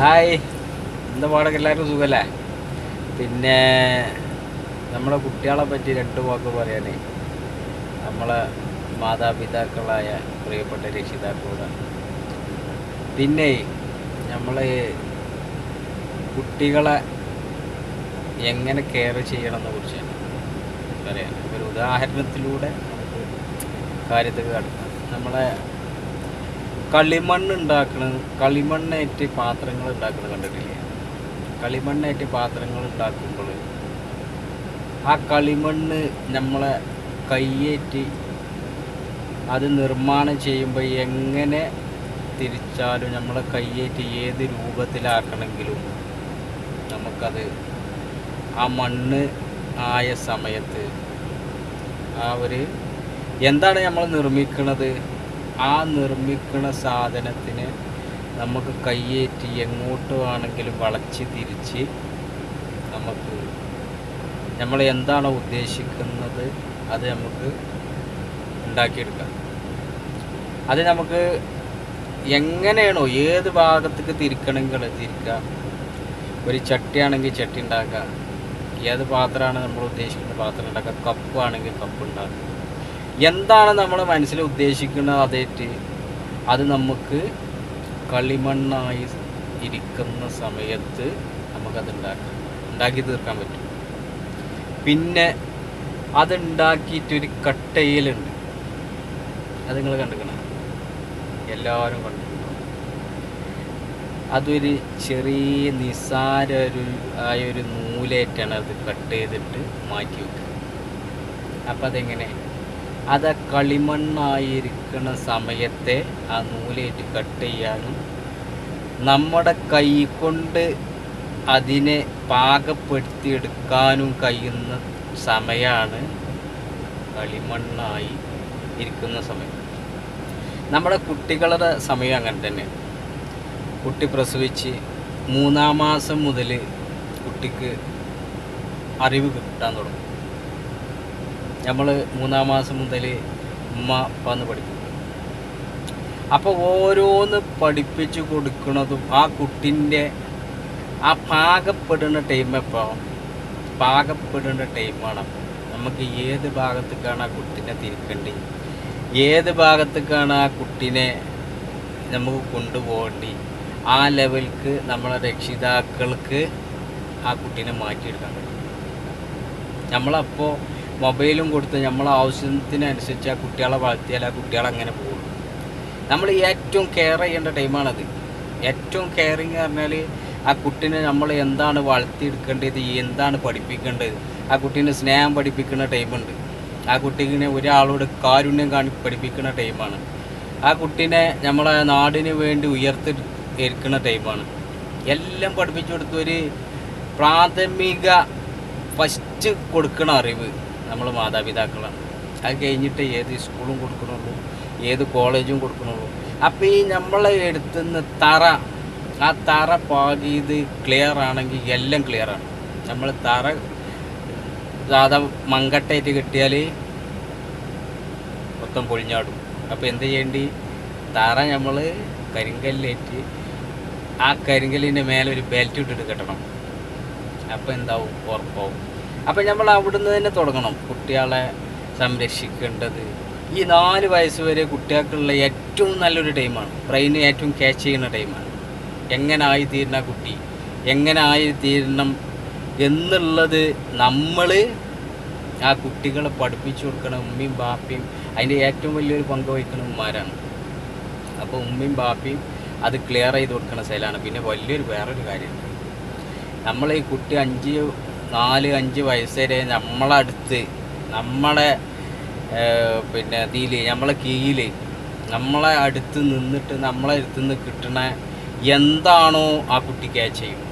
Hi. എന്താ പാടൊക്കെ എല്ലാവർക്കും സുഖമല്ലേ പിന്നെ നമ്മളെ കുട്ടികളെ പറ്റി രണ്ട് വാക്ക് പറയാനേ. നമ്മളെ മാതാപിതാക്കളായ പ്രിയപ്പെട്ട രക്ഷിതാക്കളോട്. പിന്നെ നമ്മൾ കുട്ടികളെ എങ്ങനെ കെയർ ചെയ്യണമെന്നെ കുറിച്ച് പറയാം. ഒരു ഉദാഹരണത്തിലൂടെ നമുക്ക് കാര്യത്തിൽ കടക്കാം. നമ്മളെ കളിമണ്ണ് ഉണ്ടാക്കണ കളിമണ്ണേറ്റ് പാത്രങ്ങൾ ഉണ്ടാക്കുന്നത് കണ്ടിട്ടില്ലേ? കളിമണ്ണേറ്റ് പാത്രങ്ങൾ ഉണ്ടാക്കുമ്പോൾ ആ കളിമണ്ണ് നമ്മളെ കയ്യേറ്റി അത് നിർമ്മാണം ചെയ്യുമ്പോൾ എങ്ങനെ തിരിച്ചാലും നമ്മളെ കയ്യേറ്റി ഏത് രൂപത്തിലാക്കണമെങ്കിലും നമുക്കത് ആ മണ്ണ് ആയ സമയത്ത് ആ ഒരു എന്താണ് നമ്മൾ നിർമ്മിക്കുന്നത് ആ നിർമ്മിക്കുന്ന സാധനത്തിന് നമുക്ക് കയ്യേറ്റി എങ്ങോട്ട് വേണമെങ്കിലും വളച്ച് തിരിച്ച് നമുക്ക് നമ്മൾ എന്താണോ ഉദ്ദേശിക്കുന്നത് അത് നമുക്ക് ഉണ്ടാക്കിയെടുക്കാം. അത് നമുക്ക് എങ്ങനെയാണോ ഏത് ഭാഗത്തേക്ക് തിരിക്കണമെങ്കിൽ തിരിക്കാം. ഒരു ചട്ടിയാണെങ്കിൽ ചട്ടി ഉണ്ടാക്കാം. ഏത് പാത്രമാണ് നമ്മൾ ഉദ്ദേശിക്കുന്ന പാത്രം കപ്പ് ആണെങ്കിൽ കപ്പ് ഉണ്ടാക്കുക എന്താണ് നമ്മൾ മനസ്സിൽ ഉദ്ദേശിക്കുന്നത് അതേറ്റ്? അത് നമുക്ക് കളിമണ്ണായി ഇരിക്കുന്ന സമയത്ത് നമുക്കത് ഉണ്ടാക്കാം. ഉണ്ടാക്കി തീർക്കാൻ പറ്റും. പിന്നെ അതുണ്ടാക്കിയിട്ടൊരു കട്ടയിലുണ്ട്. അത് നിങ്ങൾ കണ്ടിരിക്കണം എല്ലാവരും കണ്ടിരിക്കണം അതൊരു ചെറിയ നിസാര ഒരു ആയൊരു നൂലേറ്റാണ് അത് കട്ട് ചെയ്തിട്ട് മാറ്റി വെക്കുക. അപ്പം അതെങ്ങനെ അത് കളിമണ്ണായിരിക്കുന്ന സമയത്തെ ആ നൂലേറ്റ് കട്ട് ചെയ്യാനും നമ്മുടെ കൈ കൊണ്ട് അതിനെ പാകപ്പെടുത്തിയെടുക്കാനും കഴിയുന്ന സമയമാണ് കളിമണ്ണായി ഇരിക്കുന്ന സമയം. നമ്മുടെ കുട്ടികളുടെ സമയം അങ്ങനെ തന്നെ. കുട്ടി പ്രസവിച്ച് മൂന്നാം മാസം മുതൽ കുട്ടിക്ക് അറിവ് കിട്ടാൻ തുടങ്ങും. നമ്മൾ മൂന്നാം മാസം മുതൽ ഉമ്മ ഉപ്പാന്ന് പഠിക്കും അപ്പോൾ ഓരോന്ന് പഠിപ്പിച്ചു കൊടുക്കുന്നതും ആ കുട്ടിന്റെ ആ പാകപ്പെടുന്ന ടൈം എപ്പോൾ പാകപ്പെടുന്ന ടൈമാണ് നമുക്ക് ഏത് ഭാഗത്തേക്കാണ് ആ കുട്ടിനെ തിരിക്കേണ്ടി? ഏത് ഭാഗത്തേക്കാണ് ആ കുട്ടിനെ നമുക്ക് കൊണ്ടുപോകേണ്ടി? ആ ലെവൽക്ക് നമ്മളെ രക്ഷിതാക്കൾക്ക് ആ കുട്ടീനെ മാറ്റിയെടുക്കാൻ പറ്റും. നമ്മളപ്പോൾ മൊബൈലും കൊടുത്ത് നമ്മളെ ആവശ്യത്തിനനുസരിച്ച് ആ കുട്ടികളെ വളർത്തിയാൽ ആ കുട്ടികൾ അങ്ങനെ പോകും. നമ്മൾ ഏറ്റവും കെയർ ചെയ്യേണ്ട ടൈമാണത് ഏറ്റവും കെയറിങ് പറഞ്ഞാൽ ആ കുട്ടീനെ നമ്മൾ എന്താണ് വളർത്തിയെടുക്കേണ്ടത് എന്താണ് പഠിപ്പിക്കേണ്ടത്? ആ കുട്ടീനെ സ്നേഹം പഠിപ്പിക്കുന്ന ടൈമുണ്ട് ആ കുട്ടീനെ ഒരാളോട് കാരുണ്യം കാണി പഠിപ്പിക്കുന്ന ടൈമാണ് ആ കുട്ടീനെ നമ്മളെ നാടിന് വേണ്ടി ഉയർത്തി എടുക്കുന്ന ടൈമാണ് എല്ലാം പഠിപ്പിച്ചു കൊടുത്തൊരു പ്രാഥമിക ഫസ്റ്റ് കൊടുക്കണ അറിവ്. നമ്മൾ മാതാപിതാക്കളാണ്. അത് കഴിഞ്ഞിട്ട് ഏത് സ്കൂളും കൊടുക്കണുള്ളൂ ഏത് കോളേജും കൊടുക്കണുള്ളൂ. അപ്പോൾ ഈ നമ്മളെ എടുത്തുന്ന തറ ആ തറ പാകിയത് ക്ലിയർ ആണെങ്കിൽ എല്ലാം ക്ലിയർ ആണ്. നമ്മൾ തറ സാധാ മങ്കട്ടായിട്ട് കിട്ടിയാൽ മൊത്തം പൊളിഞ്ഞാടും. അപ്പോൾ എന്ത് ചെയ്യേണ്ടി? തറ നമ്മൾ കരിങ്കല്ലേറ്റ് ആ കരിങ്കല്ലിന്റെ മേലെ ഒരു ബെൽറ്റ് ഇട്ടിട്ട് കെട്ടണം. അപ്പോൾ എന്താവും? ഉറപ്പാവും. അപ്പം നമ്മൾ അവിടുന്ന് തന്നെ തുടങ്ങണം കുട്ടികളെ സംരക്ഷിക്കേണ്ടത്. ഈ നാല് വയസ്സ് വരെ കുട്ടികൾക്കുള്ള ഏറ്റവും നല്ലൊരു ടൈമാണ് ബ്രെയിന് ഏറ്റവും ക്യാച്ച് ചെയ്യുന്ന ടൈമാണ് എങ്ങനെ ആയിത്തീരുന്ന കുട്ടി എങ്ങനെ ആയിത്തീരണം എന്നുള്ളത് നമ്മൾ ആ കുട്ടികളെ പഠിപ്പിച്ചു കൊടുക്കണം. ഉമ്മയും ബാപ്പയും അതിന്റെ ഏറ്റവും വലിയൊരു പങ്ക് വഹിക്കുന്ന ഉമ്മാരാണ്. അപ്പോൾ ഉമ്മയും ബാപ്പയും അത് ക്ലിയർ ചെയ്ത് കൊടുക്കുന്ന സ്ഥലമാണ് പിന്നെ വലിയൊരു വേറൊരു കാര്യമുണ്ട്. നമ്മൾ ഈ കുട്ടി അഞ്ച് നാല് അഞ്ച് വയസ്സ് വരെ നമ്മളടുത്ത് നമ്മളെ പിന്നെ ഇതിൽ നമ്മളെ കീഴിൽ നമ്മളെ അടുത്ത് നിന്നിട്ട് നമ്മളെ അടുത്ത് നിന്ന് കിട്ടണ എന്താണോ ആ കുട്ടി ക്യാച്ച് ചെയ്യും.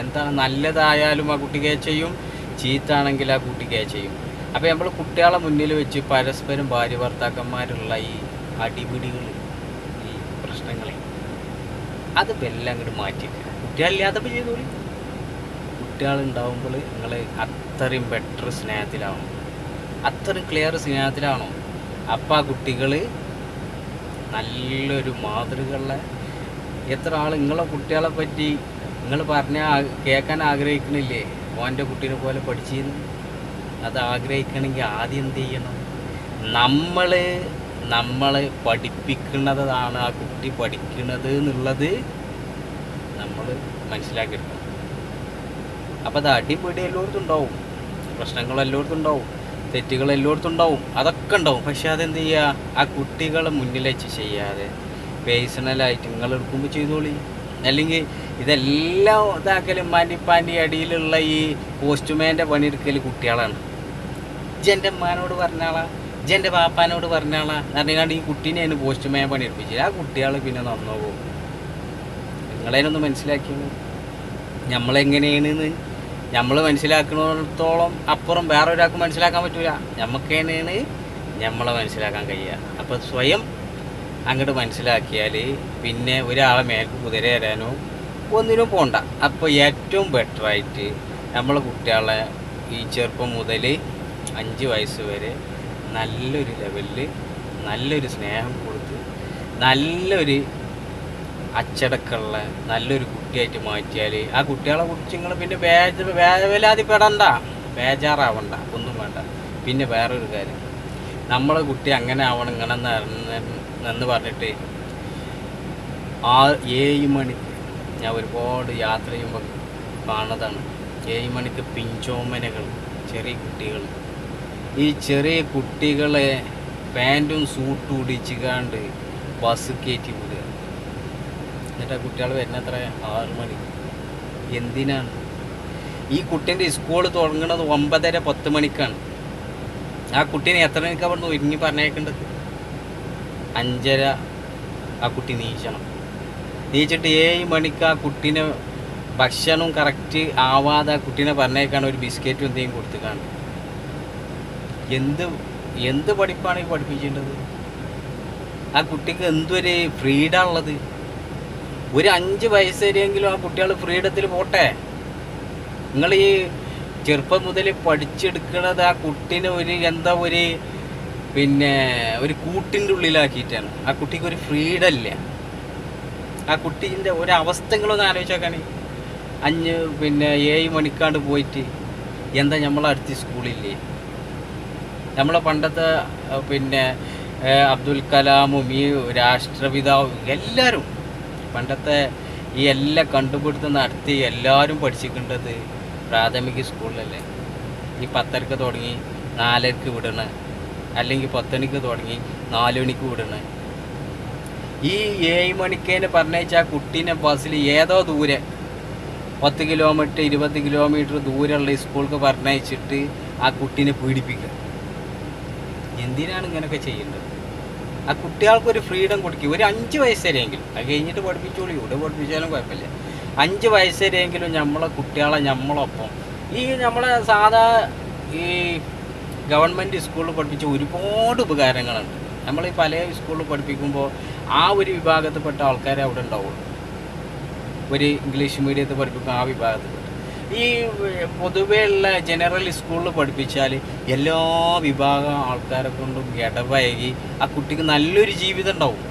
എന്താണ് നല്ലതായാലും ആ കുട്ടി ക്യാച്ച് ചെയ്യും ചീത്താണെങ്കിൽ ആ കുട്ടി ക്യാച്ച് ചെയ്യും. അപ്പോൾ നമ്മൾ കുട്ടികളെ മുന്നിൽ വെച്ച് പരസ്പരം ഭാര്യ ഭർത്താക്കന്മാരുള്ള ഈ അടിപിടികൾ ഈ പ്രശ്നങ്ങൾ അത് എല്ലാം അങ്ങോട്ട് മാറ്റിയിട്ട് കുട്ടികളില്ലാത്തപ്പോൾ ചെയ്തോളി. കുട്ടികളുണ്ടാവുമ്പോൾ നിങ്ങൾ അത്രയും ബെറ്റർ സ്നേഹത്തിലാവും അത്രയും ക്ലിയർ സ്നേഹത്തിലാണോ അപ്പം ആ കുട്ടികൾ നല്ലൊരു മാതൃകളെ എത്ര ആൾ നിങ്ങളെ കുട്ടികളെ പറ്റി നിങ്ങൾ പറഞ്ഞ കേൾക്കാൻ ആഗ്രഹിക്കണില്ലേ? ഓന്റെ കുട്ടീനെ പോലെ പഠിച്ചിരുന്നു അത് ആഗ്രഹിക്കണമെങ്കിൽ ആദ്യം എന്ത് ചെയ്യണം? നമ്മൾ നമ്മൾ പഠിപ്പിക്കുന്നതാണ് ആ കുട്ടി പഠിക്കുന്നത് എന്നുള്ളത് നമ്മൾ മനസ്സിലാക്കിയെടുക്കണം. അപ്പോൾ അത് അടിപിടി എല്ലായിടത്തും ഉണ്ടാവും. പ്രശ്നങ്ങൾ എല്ലായിടത്തും ഉണ്ടാവും. തെറ്റുകൾ എല്ലായിടത്തും ഉണ്ടാവും. അതൊക്കെ ഉണ്ടാവും. പക്ഷെ അതെന്ത് ചെയ്യുക ആ കുട്ടികളെ മുന്നിൽ വെച്ച് ചെയ്യാതെ പേഴ്സണലായിട്ട് നിങ്ങൾ എടുക്കുമ്പോൾ ചെയ്തോളി. അല്ലെങ്കിൽ ഇതെല്ലാം ഇതാക്കലും മാനിപ്പാന്റെ അടിയിലുള്ള ഈ പോസ്റ്റ്മാന്റെ പണിയെടുക്കൽ കുട്ടികളാണ്. ജന്റെ അമ്മാനോട് പറഞ്ഞാളാ ജന്റെ പാപ്പാനോട് പറഞ്ഞാളാ പറഞ്ഞാണ്ട് ഈ കുട്ടീനെ അതിന് പോസ്റ്റ്മാൻ പണിയെടുപ്പിച്ചു ആ കുട്ടികൾ പിന്നെ നന്നാവും. നിങ്ങളതിനൊന്ന് മനസ്സിലാക്കിയത് നമ്മളെങ്ങനെയാണെന്ന് നമ്മൾ മനസ്സിലാക്കുന്നിടത്തോളം അപ്പുറം വേറെ ഒരാൾക്ക് മനസ്സിലാക്കാൻ പറ്റൂല. നമുക്ക് തന്നെയാണ് നമ്മളെ മനസ്സിലാക്കാൻ കഴിയുക. അപ്പോൾ സ്വയം അങ്ങോട്ട് മനസ്സിലാക്കിയാൽ പിന്നെ ഒരാളെ മേൽക്ക് കുതിര തരാനോ ഒന്നിനും പോണ്ട. അപ്പോൾ ഏറ്റവും ബെറ്ററായിട്ട് നമ്മളെ കുട്ടികളെ ഈ ചെറുപ്പം മുതൽ അഞ്ച് വയസ്സ് വരെ നല്ലൊരു ലെവലിൽ നല്ലൊരു സ്നേഹം കൊടുത്ത് നല്ലൊരു അച്ചടക്കമുള്ള നല്ലൊരു കുട്ടിയായിട്ട് മാറ്റിയാൽ ആ കുട്ടികളെ കുറിച്ച് നിങ്ങൾ പിന്നെ വേജ വേവലാതിപ്പെടണ്ട ബേജാറാവണ്ട. ഒന്നും വേണ്ട. പിന്നെ വേറൊരു കാര്യം. നമ്മളെ കുട്ടി അങ്ങനെ ആവണം ഇങ്ങനെ എന്ന് പറഞ്ഞിട്ട് ആ ഏഴ് മണിക്ക് ഞാൻ ഒരുപാട് യാത്ര ചെയ്യുമ്പോൾ കാണുന്നതാണ്. ഏഴ് മണിക്ക് പിഞ്ചോമനകൾ ചെറിയ കുട്ടികൾ. ഈ ചെറിയ കുട്ടികളെ പാന്റും സൂട്ടും ഇടിച്ചുകാണ്ട് ബസ് കയറ്റി വിടുക. എന്നിട്ട് ആ കുട്ടികൾ വരുന്നത്ര ആറ് മണി. എന്തിനാണ്? ഈ കുട്ടീന്റെ സ്കൂൾ തുടങ്ങുന്നത് ഒമ്പതര പത്ത് മണിക്കാണ്. ആ കുട്ടീനെ എത്ര മണിക്ക് അവിടെ ഒരുങ്ങി പറഞ്ഞേക്കേണ്ടത് അഞ്ചര. ആ കുട്ടി നീച്ചണം. നീച്ചിട്ട് ഏഴ് മണിക്ക് ആ കുട്ടീനെ ഭക്ഷണം കറക്റ്റ് ആവാതെ ആ കുട്ടീനെ പറഞ്ഞേക്കാണ് ഒരു ബിസ്ക്കറ്റും എന്തെങ്കിലും കൊടുത്തുകാണ് എന്ത് എന്ത് പഠിപ്പാണ് ഈ പഠിപ്പിക്കേണ്ടത്? ആ കുട്ടിക്ക് എന്തൊരു ഫ്രീഡാണുള്ളത് ഒരു അഞ്ച് വയസ്സേരെങ്കിലും ആ കുട്ടികൾ ഫ്രീഡത്തിൽ പോട്ടെ? നിങ്ങൾ ഈ ചെറുപ്പം മുതൽ പഠിച്ചെടുക്കുന്നത് ആ കുട്ടീനെ ഒരു എന്താ ഒരു പിന്നെ ഒരു കൂട്ടിന്റെ ഉള്ളിലാക്കിയിട്ടാണ്. ആ കുട്ടിക്ക് ഒരു ഫ്രീഡം ഇല്ല. ആ കുട്ടീന്റെ ഒരവസ്ഥകളൊന്ന് ആലോചിച്ച് നോക്കാണ് അഞ്ച് പിന്നെ ഏഴ് മണിക്കാണ്ട് പോയിട്ട് എന്താ നമ്മളെ അടുത്ത് സ്കൂളില്ലേ? നമ്മളെ പണ്ടത്തെ പിന്നെ അബ്ദുൽ കലാമും ഈ രാഷ്ട്രപിതാവും എല്ലാവരും പണ്ടത്തെ ഈ എല്ലാ കണ്ടുപിടുത്തം നടത്തി എല്ലാവരും പഠിച്ചിട്ടുണ്ടത് പ്രാഥമിക സ്കൂളിലല്ലേ? ഈ പത്തരക്ക് തുടങ്ങി നാലരക്ക് വിടണ അല്ലെങ്കിൽ പത്തണിക്ക് തുടങ്ങി നാല് മണിക്ക് വിടണ. ഈ ഏഴ് മണിക്കേന് പറഞ്ഞാൽ കുട്ടീനെ ബസ്സിൽ ഏതോ ദൂരെ പത്ത് കിലോമീറ്റർ ഇരുപത് കിലോമീറ്റർ ദൂരമുള്ള ഈ സ്കൂൾക്ക് പറഞ്ഞയച്ചിട്ട് ആ കുട്ടീനെ പീഡിപ്പിക്കുക. എന്തിനാണ് ഇങ്ങനെയൊക്കെ ചെയ്യേണ്ടത്? ആ കുട്ടികൾക്കൊരു ഫ്രീഡം കൊടുക്കുക ഒരു അഞ്ച് വയസ്സരെങ്കിലും. അത് കഴിഞ്ഞിട്ട് പഠിപ്പിച്ചോളൂ. ഇവിടെ പഠിപ്പിച്ചാലും കുഴപ്പമില്ല. അഞ്ച് വയസ്സരെങ്കിലും നമ്മളെ കുട്ടികളെ നമ്മളൊപ്പം ഈ നമ്മളെ സാധാ ഈ ഗവൺമെന്റ് സ്കൂളിൽ പഠിപ്പിച്ച ഒരുപാട് ഉപകാരങ്ങളുണ്ട്. നമ്മൾ ഈ പല സ്കൂളിൽ പഠിപ്പിക്കുമ്പോൾ ആ ഒരു വിഭാഗത്തിൽപ്പെട്ട ആൾക്കാരെ അവിടെ ഉണ്ടാവുള്ളൂ. ഒരു ഇംഗ്ലീഷ് മീഡിയത്തിൽ പഠിപ്പിക്കും ആ വിഭാഗത്തിൽപ്പെട്ട ഈ പൊതുവേ ഉള്ള ജനറൽ സ്കൂളിൽ പഠിപ്പിച്ചാൽ എല്ലാ വിഭാഗം ആൾക്കാരെ കൊണ്ടും ഇടപഴകി ആ കുട്ടിക്ക് നല്ലൊരു ജീവിതം ഉണ്ടാവും.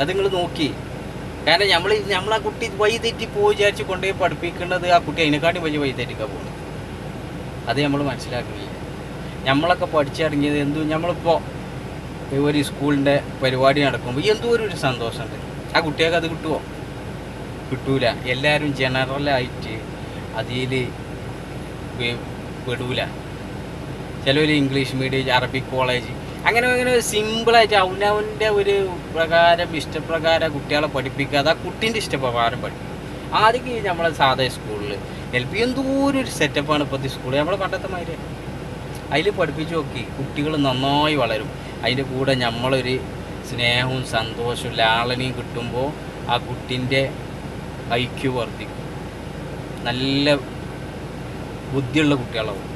അത് നിങ്ങൾ നോക്കി. കാരണം നമ്മൾ നമ്മൾ ആ കുട്ടി വഴിതെറ്റി പോയി വിചാരിച്ച് കൊണ്ടുപോയി പഠിപ്പിക്കേണ്ടത് ആ കുട്ടി അതിനെക്കാട്ടി വലിയ വഴി തെറ്റിക്കാൻ പോകുന്നത് അത് നമ്മൾ മനസ്സിലാക്കുകയില്ല നമ്മളൊക്കെ പഠിച്ചിറങ്ങിയത് എന്തോ നമ്മളിപ്പോൾ ഒരു സ്കൂളിന്റെ പരിപാടി നടക്കുമ്പോൾ എന്തോ ഒരു സന്തോഷമുണ്ട് ആ കുട്ടികൾക്ക് അത് കിട്ടുമോ കിട്ടൂല. എല്ലാവരും ജനറലായിട്ട് അതിൽ പെടൂല ചിലവർ ഇംഗ്ലീഷ് മീഡിയം അറബിക് കോളേജ് അങ്ങനെ അങ്ങനെ സിമ്പിളായിട്ട് അവനവന്റെ ഒരു പ്രകാരം ഇഷ്ടപ്രകാരം കുട്ടികളെ പഠിപ്പിക്കാതെ ആ കുട്ടീന്റെ ഇഷ്ടപ്രകാരം പഠിപ്പിക്കും ആദ്യം നമ്മളെ സാധാ സ്കൂളിൽ എൽ പി എന്തോരം ഒരു സെറ്റപ്പാണ് ഇപ്പോഴത്തെ സ്കൂൾ നമ്മളെ പണ്ടത്തെ മാതിരി അതിൽ പഠിപ്പിച്ച് നോക്കി കുട്ടികൾ നന്നായി വളരും. അതിന്റെ കൂടെ നമ്മളൊരു സ്നേഹവും സന്തോഷവും ലാളനയും കിട്ടുമ്പോൾ ആ കുട്ടിന്റെ ഐക്യു വർദ്ധിക്കും. നല്ല ബുദ്ധിയുള്ള കുട്ടികളാവും.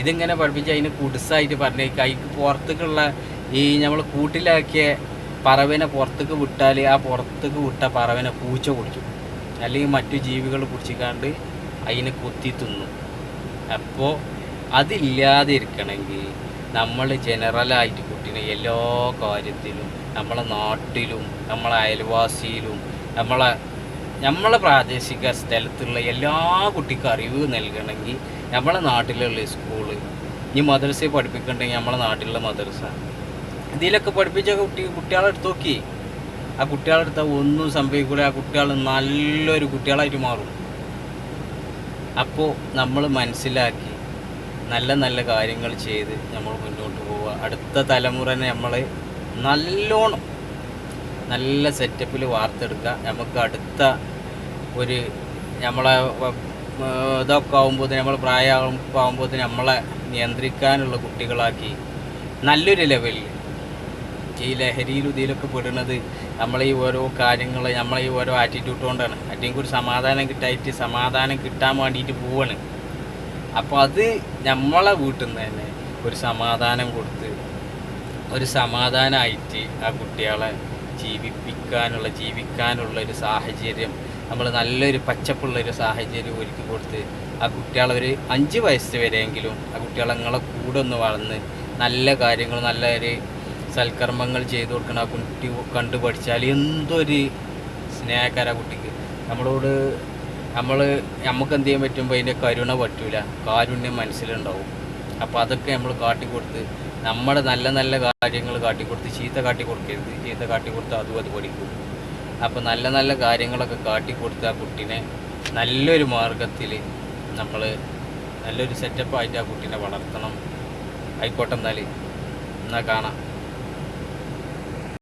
ഇതിങ്ങനെ പഠിപ്പിച്ച് അതിന് കുടിസായിട്ട് പറഞ്ഞേക്കുക അതിക്ക് പുറത്തേക്കുള്ള ഈ നമ്മൾ കൂട്ടിലാക്കിയ പറവനെ പുറത്തേക്ക് വിട്ടാൽ ആ പുറത്തേക്ക് വിട്ട പറവനെ പൂച്ച കുടിക്കും. അല്ലെങ്കിൽ മറ്റു ജീവികൾ കുടിച്ചിക്കാണ്ട് അതിനെ കുത്തി തിന്നും. അപ്പോൾ അതില്ലാതെ ഇരിക്കണമെങ്കിൽ നമ്മൾ ജനറലായിട്ട് കുട്ടീനെ എല്ലാ കാര്യത്തിലും നമ്മളെ നാട്ടിലും നമ്മളെ അയൽവാസിയിലും നമ്മളെ നമ്മളെ പ്രാദേശിക സ്ഥലത്തുള്ള എല്ലാ കുട്ടിക്കും അറിവ് നൽകണമെങ്കിൽ നമ്മളെ നാട്ടിലുള്ള സ്കൂൾ ഇനി മദ്രസയെ പഠിപ്പിക്കണ്ടെങ്കിൽ നമ്മളെ നാട്ടിലുള്ള മദ്രസ. ഇതിലൊക്കെ പഠിപ്പിച്ച കുട്ടി കുട്ടികളെ എടുത്ത് നോക്കി. ആ കുട്ടികളെ എടുത്താൽ ഒന്നും സംഭവിക്കൂല. ആ കുട്ടികൾ നല്ലൊരു കുട്ടികളായിട്ട് മാറും. അപ്പോൾ നമ്മൾ മനസ്സിലാക്കി നല്ല നല്ല കാര്യങ്ങൾ ചെയ്ത് നമ്മൾ മുന്നോട്ട് പോവുക. അടുത്ത തലമുറനെ നമ്മൾ നല്ലോണം നല്ല സെറ്റപ്പിൽ വാർത്തെടുക്കുക. നമുക്ക് അടുത്ത ഒരു നമ്മളെ ഇതൊക്കെ ആകുമ്പോൾ നമ്മൾ പ്രായമാകുമ്പോൾ നമ്മളെ നിയന്ത്രിക്കാനുള്ള കുട്ടികളാക്കി നല്ലൊരു ലെവലിൽ ഈ ലഹരിയിലും ഇതിലൊക്കെ പെടുന്നത് നമ്മളെ ഈ ഓരോ കാര്യങ്ങൾ നമ്മളെ ഈ ഓരോ ആറ്റിറ്റ്യൂഡ് കൊണ്ടാണ്. അല്ലെങ്കിൽ ഒരു സമാധാനം കിട്ടായിട്ട് സമാധാനം കിട്ടാൻ വേണ്ടിയിട്ട് പോവാണ്. അപ്പോൾ അത് നമ്മളെ വീട്ടിൽ നിന്ന് തന്നെ ഒരു സമാധാനം കൊടുത്ത് ഒരു സമാധാനമായിട്ട് ആ കുട്ടികളെ ജീവിപ്പിക്കാനുള്ള ജീവിക്കാനുള്ള ഒരു സാഹചര്യം നമ്മൾ നല്ലൊരു പച്ചപ്പുള്ള ഒരു സാഹചര്യം ഒരുക്കി കൊടുത്ത് ആ കുട്ടികളെ ഒരു അഞ്ച് വയസ്സ് വരെയെങ്കിലും ആ കുട്ടികളങ്ങളെ കൂടെ ഒന്ന് വളർന്ന് നല്ല കാര്യങ്ങൾ നല്ല ഒരു സൽക്കർമ്മങ്ങൾ ചെയ്തു കൊടുക്കണം ആ കുട്ടി കണ്ടു പഠിച്ചാൽ എന്തൊരു സ്നേഹക്കാരാ കുട്ടിക്ക്. നമ്മളോട് നമ്മൾ നമുക്ക് എന്ത് ചെയ്യാൻ പറ്റുമ്പോൾ അതിന്റെ കരുണ പറ്റൂല. കാരുണ്യം മനസ്സിലുണ്ടാവും. അപ്പോൾ അതൊക്കെ നമ്മൾ കാട്ടിക്കൊടുത്ത് നമ്മുടെ നല്ല നല്ല കാര്യങ്ങൾ കാട്ടിക്കൊടുത്ത് ചീത്ത കാട്ടിക്കൊടുക്കരുത്. ചീത്ത കാട്ടിക്കൊടുത്ത് അതും അത് പഠിക്കും അപ്പോൾ നല്ല നല്ല കാര്യങ്ങളൊക്കെ കാട്ടിക്കൊടുത്ത് ആ കുട്ടീനെ നല്ലൊരു മാർഗത്തിൽ നമ്മൾ നല്ലൊരു സെറ്റപ്പായിട്ട് ആ കുട്ടീനെ വളർത്തണം. ആയിക്കോട്ടെ എന്നാൽ എന്നാൽ കാണാം.